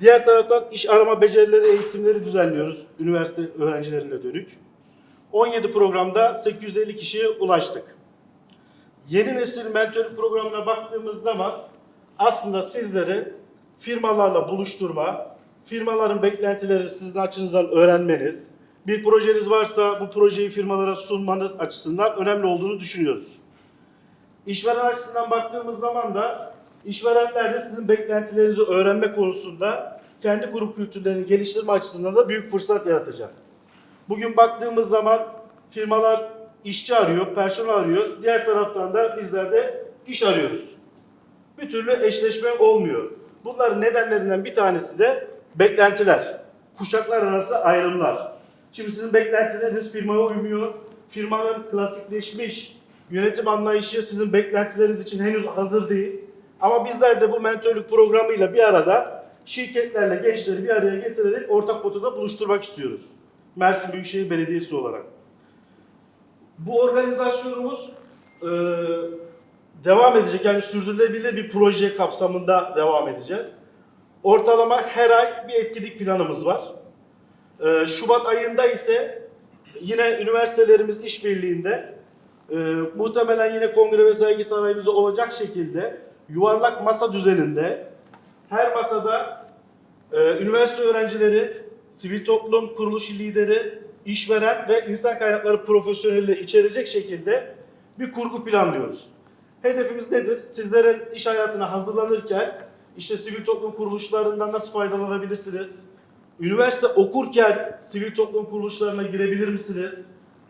Diğer taraftan iş arama becerileri eğitimleri düzenliyoruz üniversite öğrencilerine dönük. 17 programda 850 kişiye ulaştık. Yeni nesil mentorluk programına baktığımız zaman aslında sizleri firmalarla buluşturma, firmaların beklentileri sizin açınızdan öğrenmeniz, bir projeniz varsa bu projeyi firmalara sunmanız açısından önemli olduğunu düşünüyoruz. İşveren açısından baktığımız zaman da işverenler de sizin beklentilerinizi öğrenme konusunda kendi grup kültürlerini geliştirme açısından da büyük fırsat yaratacak. Bugün baktığımız zaman firmalar işçi arıyor, personel arıyor. Diğer taraftan da bizler de iş arıyoruz. Bir türlü eşleşme olmuyor. Bunların nedenlerinden bir tanesi de beklentiler. Kuşaklar arası ayrımlar. Şimdi sizin beklentileriniz firmaya uymuyor. Firmanın klasikleşmiş yönetim anlayışı sizin beklentileriniz için henüz hazır değil. Ama bizler de bu mentörlük programıyla bir arada şirketlerle gençleri bir araya getirerek ortak potada buluşturmak istiyoruz. Mersin Büyükşehir Belediyesi olarak. Bu organizasyonumuz e, devam edecek. Yani sürdürülebilir bir proje kapsamında devam edeceğiz. Ortalama her ay bir etkinlik planımız var. E, Şubat ayında ise yine üniversitelerimiz işbirliğinde e, muhtemelen yine kongre ve sergi sarayımızda olacak şekilde yuvarlak masa düzeninde her masada e, üniversite öğrencileri, sivil toplum kuruluş lideri, işveren ve insan kaynakları profesyoneli içerecek şekilde bir kurgu planlıyoruz. Hedefimiz nedir? Sizlerin iş hayatına hazırlanırken işte sivil toplum kuruluşlarından nasıl faydalanabilirsiniz? Üniversite okurken sivil toplum kuruluşlarına girebilir misiniz?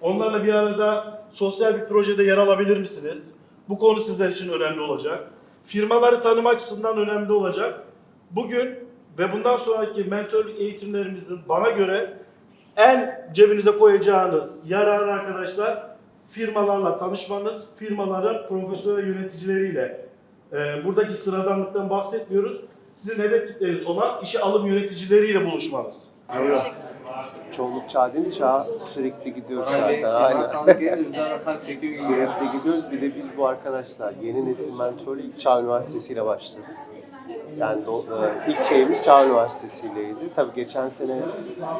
Onlarla bir arada sosyal bir projede yer alabilir misiniz? Bu konu sizler için önemli olacak. Firmaları tanıma açısından önemli olacak. Bugün ve bundan sonraki mentorluk eğitimlerimizin bana göre en cebinize koyacağınız yararı arkadaşlar firmalarla tanışmanız, firmaların profesyonel yöneticileriyle. Ee, buradaki sıradanlıktan bahsetmiyoruz. Sizin hedef kitleniz olan işe alım yöneticileriyle buluşmanız. Eyvah. Çoğunluk çağ değil mi? Çağ sürekli gidiyoruz zaten. Aynen. Sürekli gidiyoruz. Bir de biz bu arkadaşlar yeni nesil mentorluğu ilk Çağ Üniversitesi ile başladık. Yani do- e, ilk şeyimiz Çağ Üniversitesi ileydi. Tabii geçen sene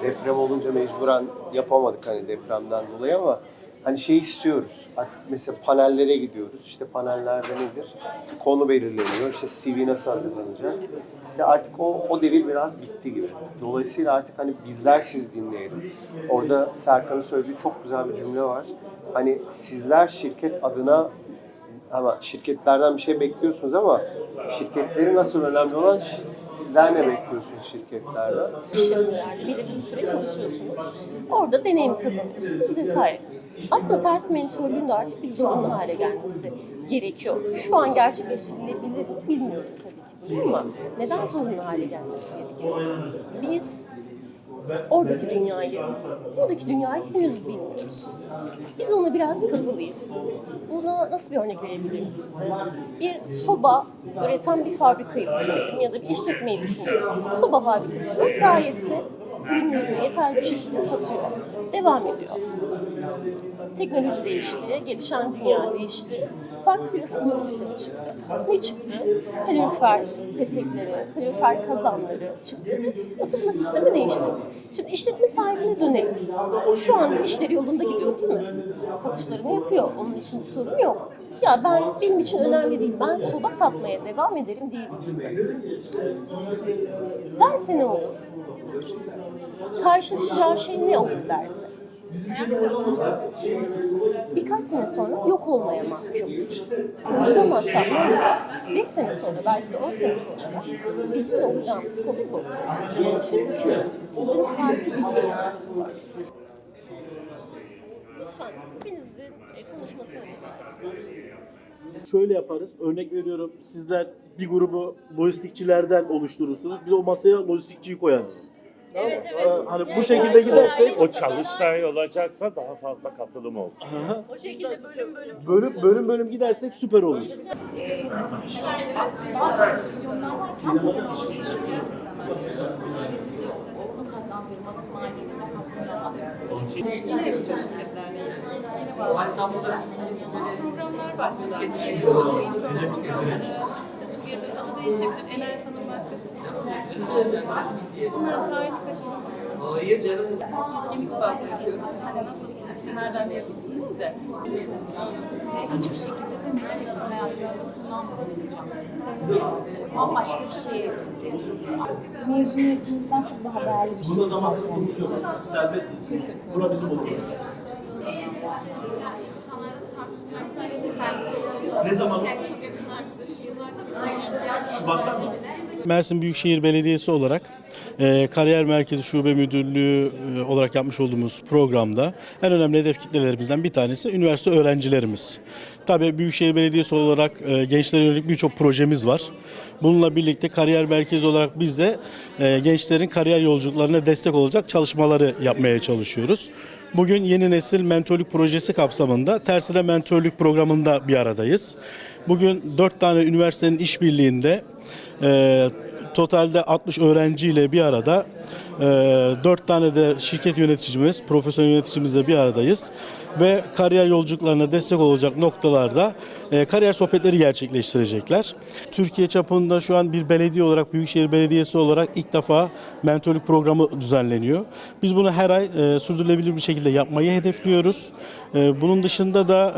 deprem olunca mecburen yapamadık hani depremden dolayı ama hani şey istiyoruz. Artık mesela panellere gidiyoruz. İşte panellerde nedir? Konu belirleniyor. İşte CV nasıl hazırlanacak? İşte artık o, o devir biraz bitti gibi. Dolayısıyla artık hani bizler siz dinleyelim. Orada Serkan'ın söylediği çok güzel bir cümle var. Hani sizler şirket adına ama şirketlerden bir şey bekliyorsunuz ama şirketlerin nasıl önemli olan sizler ne bekliyorsunuz şirketlerden? işletmelerde belirli bir süre çalışıyorsunuz. Orada deneyim kazanıyorsunuz vesaire. Aslında ters mentörlüğün de artık bir zorunlu hale gelmesi gerekiyor. Şu an gerçekleştirilebilir mi bilmiyorum tabii ki ama neden zorunlu hale gelmesi gerekiyor? Biz oradaki dünyayı, buradaki dünyayı henüz bilmiyoruz. Biz ona biraz kapalıyız. Buna nasıl bir örnek verebilirim size? Bir soba üreten bir fabrikayı düşünelim ya da bir işletmeyi düşünelim. Soba fabrikası gayet ürünlerini yeterli bir şekilde satıyor. Devam ediyor. Teknoloji değişti, gelişen dünya değişti. Farklı bir ısınma sistemi çıktı. Ne çıktı? Kalorifer petekleri, kalorifer kazanları çıktı. Isınma sistemi değişti. Şimdi işletme sahibine dönelim. Şu anda işleri yolunda gidiyor değil mi? Satışlarını yapıyor. Onun için bir sorun yok. Ya ben benim için önemli değil. Ben soba satmaya devam ederim diyebilirim. Derse ne olur? Karşılaşacağı şey ne olur derse? Birkaç sene sonra yok olmaya mahkum. Durduramazsam ne olacak? 5 sene sonra, belki de 10 sene sonra bizim de olacağımız konu bu. Çünkü sizin farklı bir dünyanız var. Lütfen hepinizin e, konuşmasını. Şöyle yaparız. Örnek veriyorum sizler bir grubu lojistikçilerden oluşturursunuz. Biz o masaya lojistikçiyi koyarız. Evet Ee, Hani bu şekilde gidersek O çalıştay olacaksa daha fazla katılım olsun. O şekilde bölüm bölüm bölüm bölüm bölüm gidersek süper olur. bazı pozisyonlar var. Hakikaten o tecrübe istemem. Sıçrayı onu kazandırmanın maliyetini aslında Yine yapıyor şirketlerde. Yine var. Programlar başladı. İşte mentor programları, işte Together adı değişebilir. Enerjisa'nın bir Bunların tarihini kaçırın. Hayır canım. Etkinlik bazlı yapıyoruz. Hani nasılsın, işte nereden mezunsun değil de. Şu hiçbir şekilde de meslek hayatınızda kullanmayacaksınız. Bambaşka bir evrildi. Mezuniyetinizden çok daha değerli bir şey. Bunda zaman kısmımız yok. Serbestsiz. Bura bizim olur. Ne zaman? Yani çok yakın arkadaşı yıllardır Şubat'ta mı? Mersin Büyükşehir Belediyesi olarak e, Kariyer Merkezi Şube Müdürlüğü e, olarak yapmış olduğumuz programda en önemli hedef kitlelerimizden bir tanesi üniversite öğrencilerimiz. Tabii Büyükşehir Belediyesi olarak e, gençlere yönelik birçok projemiz var. Bununla birlikte kariyer merkezi olarak biz de e, gençlerin kariyer yolculuklarına destek olacak çalışmaları yapmaya çalışıyoruz. Bugün yeni nesil mentorluk projesi kapsamında Tersine Mentorluk programında bir aradayız. Bugün dört tane üniversitenin işbirliğinde e, totalde 60 öğrenciyle bir arada e, 4 tane de şirket yöneticimiz, profesyonel yöneticimizle bir aradayız. Ve kariyer yolculuklarına destek olacak noktalarda e, kariyer sohbetleri gerçekleştirecekler. Türkiye çapında şu an bir belediye olarak, Büyükşehir Belediyesi olarak ilk defa mentorluk programı düzenleniyor. Biz bunu her ay e, sürdürülebilir bir şekilde yapmayı hedefliyoruz. E, bunun dışında da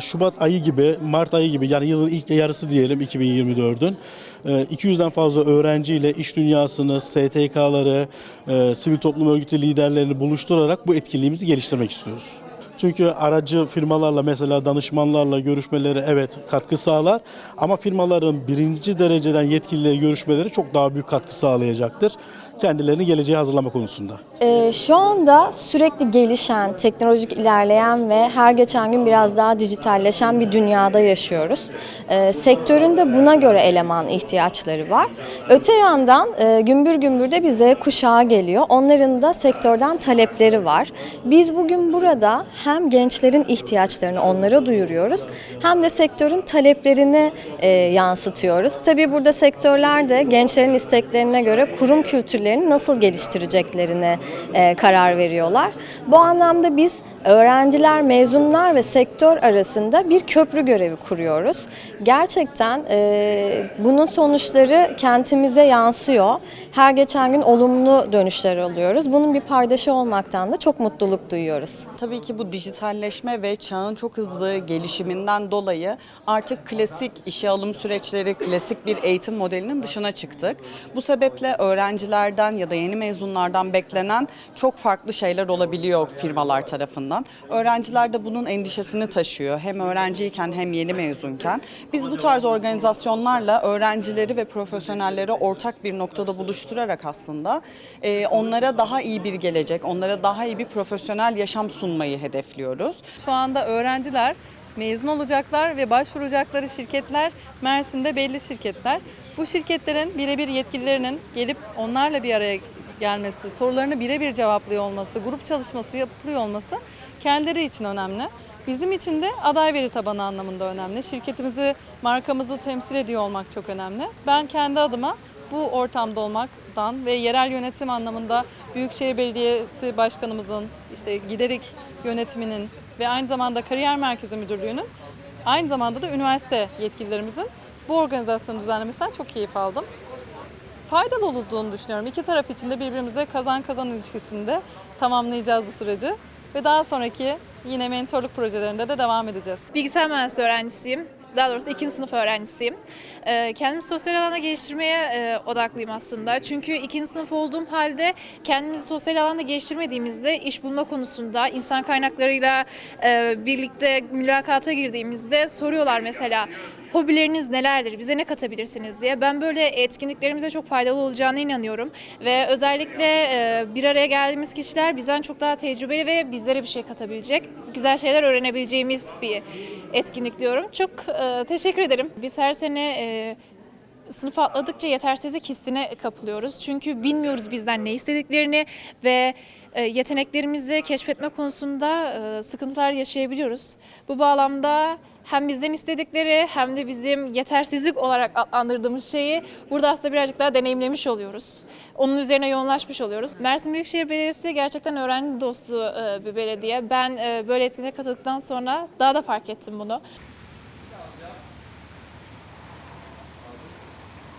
Şubat ayı gibi, Mart ayı gibi yani yılın ilk yarısı diyelim 2024'ün e, 200'den fazla öğrenciyle iş dünyasını, STK'ları, e, sivil toplum örgütü liderlerini buluşturarak bu etkinliğimizi geliştirmek istiyoruz. Çünkü aracı firmalarla mesela danışmanlarla görüşmeleri evet katkı sağlar ama firmaların birinci dereceden yetkilileri görüşmeleri çok daha büyük katkı sağlayacaktır. Kendilerini geleceğe hazırlama konusunda. Ee, şu anda sürekli gelişen, teknolojik ilerleyen ve her geçen gün biraz daha dijitalleşen bir dünyada yaşıyoruz. Ee, sektörün buna göre eleman ihtiyaçları var. Öte yandan e, gümbür gümbür de bize kuşağı geliyor. Onların da sektörden talepleri var. Biz bugün burada hem gençlerin ihtiyaçlarını onlara duyuruyoruz hem de sektörün taleplerini e, yansıtıyoruz. Tabii burada sektörler de gençlerin isteklerine göre kurum kültürlerini nasıl geliştireceklerine e, karar veriyorlar. Bu anlamda biz öğrenciler, mezunlar ve sektör arasında bir köprü görevi kuruyoruz. Gerçekten e, bunun sonuçları kentimize yansıyor. Her geçen gün olumlu dönüşler alıyoruz. Bunun bir paydaşı olmaktan da çok mutluluk duyuyoruz. Tabii ki bu dijitalleşme ve çağın çok hızlı gelişiminden dolayı artık klasik işe alım süreçleri, klasik bir eğitim modelinin dışına çıktık. Bu sebeple öğrencilerden ya da yeni mezunlardan beklenen çok farklı şeyler olabiliyor firmalar tarafından. Öğrenciler de bunun endişesini taşıyor. Hem öğrenciyken hem yeni mezunken. Biz bu tarz organizasyonlarla öğrencileri ve profesyonelleri ortak bir noktada buluşturarak aslında e, onlara daha iyi bir gelecek, onlara daha iyi bir profesyonel yaşam sunmayı hedefliyoruz. Şu anda öğrenciler mezun olacaklar ve başvuracakları şirketler Mersin'de belli şirketler. Bu şirketlerin birebir yetkililerinin gelip onlarla bir araya gelmesi, sorularını birebir cevaplıyor olması, grup çalışması yapılıyor olması kendileri için önemli. Bizim için de aday veri tabanı anlamında önemli. Şirketimizi, markamızı temsil ediyor olmak çok önemli. Ben kendi adıma bu ortamda olmaktan ve yerel yönetim anlamında Büyükşehir Belediyesi Başkanımızın, işte giderik yönetiminin ve aynı zamanda Kariyer Merkezi Müdürlüğü'nün aynı zamanda da üniversite yetkililerimizin bu organizasyonu düzenlemesinden çok keyif aldım. Faydalı olduğunu düşünüyorum. İki taraf için de birbirimize kazan kazan ilişkisinde tamamlayacağız bu süreci ve daha sonraki yine mentorluk projelerinde de devam edeceğiz. Bilgisayar mühendisliği öğrencisiyim. Daha doğrusu ikinci sınıf öğrencisiyim. Ee, Kendimi sosyal alanda geliştirmeye e, odaklıyım aslında. Çünkü ikinci sınıf olduğum halde kendimizi sosyal alanda geliştirmediğimizde iş bulma konusunda insan kaynaklarıyla e, birlikte mülakata girdiğimizde soruyorlar mesela hobileriniz nelerdir, bize ne katabilirsiniz diye. Ben böyle etkinliklerimize çok faydalı olacağına inanıyorum. Ve özellikle e, bir araya geldiğimiz kişiler bizden çok daha tecrübeli ve bizlere bir şey katabilecek, güzel şeyler öğrenebileceğimiz bir etkinlik diyorum. Çok e, teşekkür ederim. Biz her sene e, sınıf atladıkça yetersizlik hissine kapılıyoruz. Çünkü bilmiyoruz bizden ne istediklerini ve yeteneklerimizi keşfetme konusunda sıkıntılar yaşayabiliyoruz. Bu bağlamda hem bizden istedikleri hem de bizim yetersizlik olarak adlandırdığımız şeyi burada aslında birazcık daha deneyimlemiş oluyoruz. Onun üzerine yoğunlaşmış oluyoruz. Mersin Büyükşehir Belediyesi gerçekten öğrenci dostu e, bir belediye. Ben e, böyle etkinliğe katıldıktan sonra daha da fark ettim bunu.